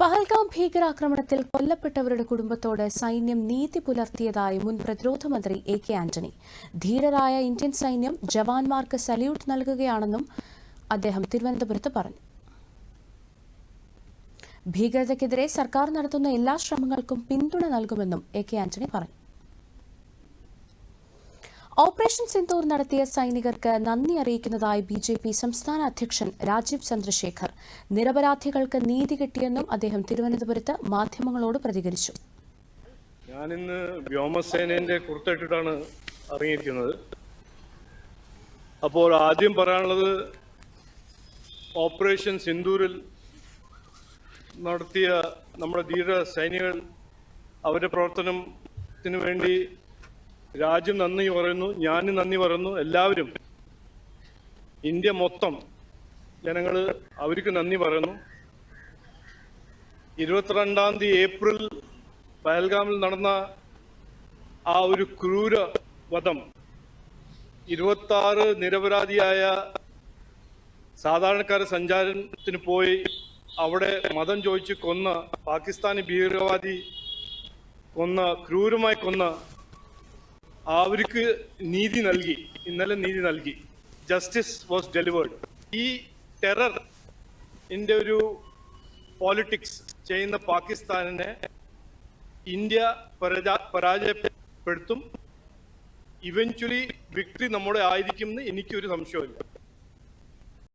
പഹൽഗാം ഭീകരാക്രമണത്തിൽ കൊല്ലപ്പെട്ടവരുടെ കുടുംബത്തോട് സൈന്യം നീതി പുലർത്തിയതായി മുൻ പ്രതിരോധ മന്ത്രി എ കെ ആന്റണി. ധീരരായ ഇന്ത്യൻ സൈന്യം ജവാന്മാർക്ക് സല്യൂട്ട് നൽകുകയാണെന്നും അദ്ദേഹം തിരുവനന്തപുരത്ത് പറഞ്ഞു. ഭീകരതയ്ക്കെതിരെ സർക്കാർ നടത്തുന്ന എല്ലാ ശ്രമങ്ങൾക്കും പിന്തുണ നൽകുമെന്നും എ കെ ആന്റണി പറഞ്ഞു. ഓപ്പറേഷൻ സിന്ദൂർ നടത്തിയ സൈനികർക്ക് നന്ദി അറിയിക്കുന്നതായി ബി ജെ പി സംസ്ഥാന അധ്യക്ഷൻ രാജീവ് ചന്ദ്രശേഖർ. നിരപരാധികൾക്ക് നീതി കിട്ടിയെന്നും അദ്ദേഹം തിരുവനന്തപുരത്ത് മാധ്യമങ്ങളോട് പ്രതികരിച്ചു. ഞാനിന്ന് വ്യോമസേനന്റെ കുർത്തിട്ടിട്ടാണ് അറിയിക്കുന്നത് അപ്പോൾ ആദ്യം പറയാനുള്ളത് ഓപ്പറേഷൻ സിന്ദൂരിൽ നടത്തിയ നമ്മുടെ ധീര സൈനികൾ അവരുടെ പ്രവർത്തനത്തിന് വേണ്ടി രാജ്യം നന്ദി പറയുന്നു ഞാൻ നന്ദി പറയുന്നു എല്ലാവരും. ഇന്ത്യ മൊത്തം ജനങ്ങൾ അവർക്ക് നന്ദി പറയുന്നു. ഇരുപത്തിരണ്ടാം തീയതി ഏപ്രിൽ പഹൽഗാമിൽ നടന്ന ആ ഒരു ക്രൂര വധം ഇരുപത്തി ആറ് നിരപരാധിയായ സാധാരണക്കാരെ സഞ്ചാരത്തിന് പോയി അവിടെ മതം ചോദിച്ച് കൊന്ന പാകിസ്ഥാനി ഭീകരവാദി കൊന്ന ക്രൂരമായി കൊന്ന അവർക്ക് നീതി നൽകി ഇന്നലെ നീതി നൽകി. ജസ്റ്റിസ് വാസ് ഡെലിവേർഡ് ഈ ടെറർ ഇന്റെ ഒരു പോളിറ്റിക്സ് ചെയ്യുന്ന പാകിസ്ഥാനിനെ ഇന്ത്യ പരാജ- പരാജയപ്പെടുത്തും. ഇവഞ്ച്വലി വിക്ടറി നമ്മുടെ ആയിരിക്കും എന്ന് എനിക്കൊരു സംശയമില്ല